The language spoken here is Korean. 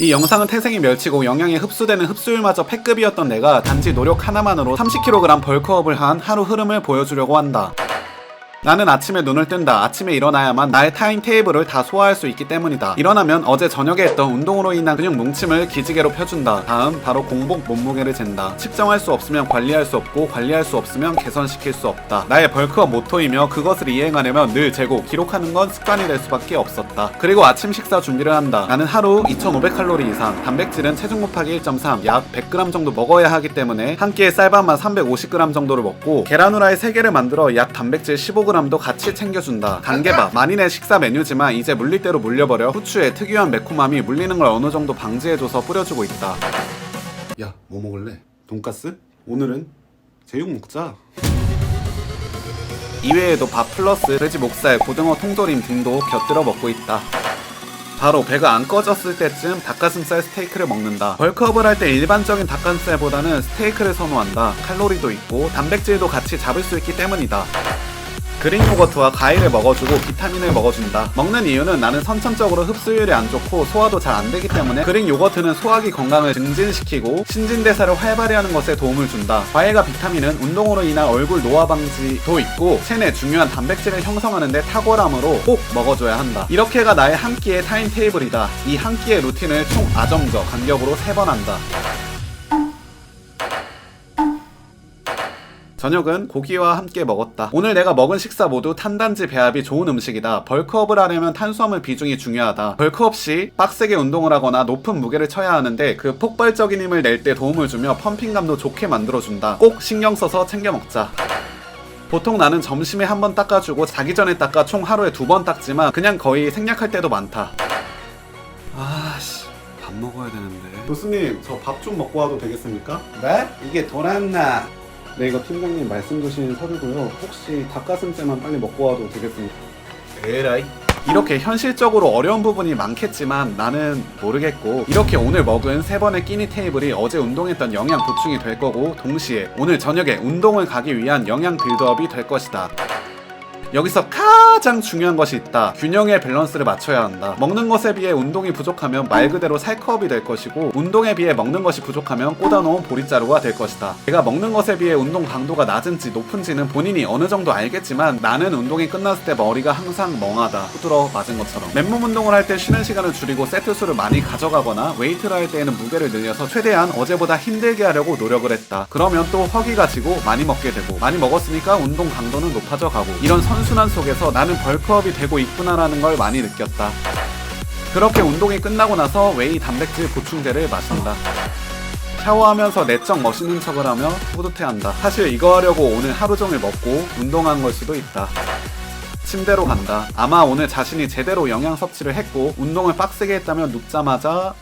이 영상은 태생이 멸치고 영양이 흡수되는 흡수율마저 패급이었던 내가 단지 노력 하나만으로 30kg 벌크업을 한 하루 흐름을 보여주려고 한다. 나는 아침에 눈을 뜬다. 아침에 일어나야만 나의 타임 테이블을 다 소화할 수 있기 때문이다. 일어나면 어제 저녁에 했던 운동으로 인한 근육 뭉침을 기지개로 펴준다. 다음 바로 공복 몸무게를 잰다. 측정할 수 없으면 관리할 수 없고 관리할 수 없으면 개선시킬 수 없다. 나의 벌크업 모토이며 그것을 이행하려면 늘 재고 기록하는 건 습관이 될 수밖에 없었다. 그리고 아침 식사 준비를 한다. 나는 하루 2,500칼로리 이상, 단백질은 체중 곱하기 1.3, 약 100g 정도 먹어야 하기 때문에 한 끼에 쌀밥만 350g 정도를 먹고 계란 후라이 3개를 만들어 약 단백질 15g 도 같이 챙겨준다. 단계밥, 만인의 식사 메뉴지만 이제 물릴 대로 물려버려 후추의 특유한 매콤함이 물리는 걸 어느 정도 방지해줘서 뿌려주고 있다. 야, 뭐 먹을래? 돈까스? 오늘은 제육 먹자. 이외에도 밥 플러스 돼지 목살, 고등어 통조림 등도 곁들여 먹고 있다. 바로 배가 안 꺼졌을 때쯤 닭가슴살 스테이크를 먹는다. 벌크업을 할 때 일반적인 닭가슴살보다는 스테이크를 선호한다. 칼로리도 있고 단백질도 같이 잡을 수 있기 때문이다. 그릭 요거트와 과일을 먹어주고 비타민을 먹어준다. 먹는 이유는 나는 선천적으로 흡수율이 안 좋고 소화도 잘 안 되기 때문에 그릭 요거트는 소화기 건강을 증진시키고 신진대사를 활발히 하는 것에 도움을 준다. 과일과 비타민은 운동으로 인한 얼굴 노화 방지도 있고 체내 중요한 단백질을 형성하는데 탁월함으로 꼭 먹어줘야 한다. 이렇게가 나의 한 끼의 타임 테이블이다. 이 한 끼의 루틴을 총 아점저 간격으로 세번 한다. 저녁은 고기와 함께 먹었다. 오늘 내가 먹은 식사 모두 탄단지 배합이 좋은 음식이다. 벌크업을 하려면 탄수화물 비중이 중요하다. 벌크업 시 빡세게 운동을 하거나 높은 무게를 쳐야 하는데 그 폭발적인 힘을 낼 때 도움을 주며 펌핑감도 좋게 만들어준다. 꼭 신경 써서 챙겨 먹자. 보통 나는 점심에 한 번 닦아주고 자기 전에 닦아 총 하루에 두 번 닦지만 그냥 거의 생략할 때도 많다. 아씨 밥 먹어야 되는데. 교수님 저 밥 좀 먹고 와도 되겠습니까? 네? 이게 돌았나? 네 이거 팀장님 말씀 주신 서류고요. 혹시 닭가슴살만 빨리 먹고 와도 되겠습니까? 에라이. 이렇게 현실적으로 어려운 부분이 많겠지만 나는 모르겠고 이렇게 오늘 먹은 세 번의 끼니 테이블이 어제 운동했던 영양 보충이 될 거고 동시에 오늘 저녁에 운동을 가기 위한 영양 빌드업이 될 것이다. 여기서 가장 중요한 것이 있다. 균형의 밸런스를 맞춰야 한다. 먹는 것에 비해 운동이 부족하면 말 그대로 살컵이 될 것이고 운동에 비해 먹는 것이 부족하면 꽂아놓은 보리자루가 될 것이다. 내가 먹는 것에 비해 운동 강도가 낮은지 높은지는 본인이 어느 정도 알겠지만 나는 운동이 끝났을 때 머리가 항상 멍하다. 후들어 맞은 것처럼. 맨몸 운동을 할 때 쉬는 시간을 줄이고 세트 수를 많이 가져가거나 웨이트를 할 때에는 무게를 늘려서 최대한 어제보다 힘들게 하려고 노력을 했다. 그러면 또 허기가 지고 많이 먹게 되고 많이 먹었으니까 운동 강도는 높아져 가고 이런 선순환 속에서 나는 벌크업이 되고 있구나라는 걸 많이 느꼈다. 그렇게 운동이 끝나고 나서 웨이 단백질 보충제를 마신다. 샤워하면서 내적 멋있는 척을 하며 뿌듯해한다. 사실 이거 하려고 오늘 하루 종일 먹고 운동한 걸 수도 있다. 침대로 간다. 아마 오늘 자신이 제대로 영양 섭취를 했고 운동을 빡세게 했다면 눕자마자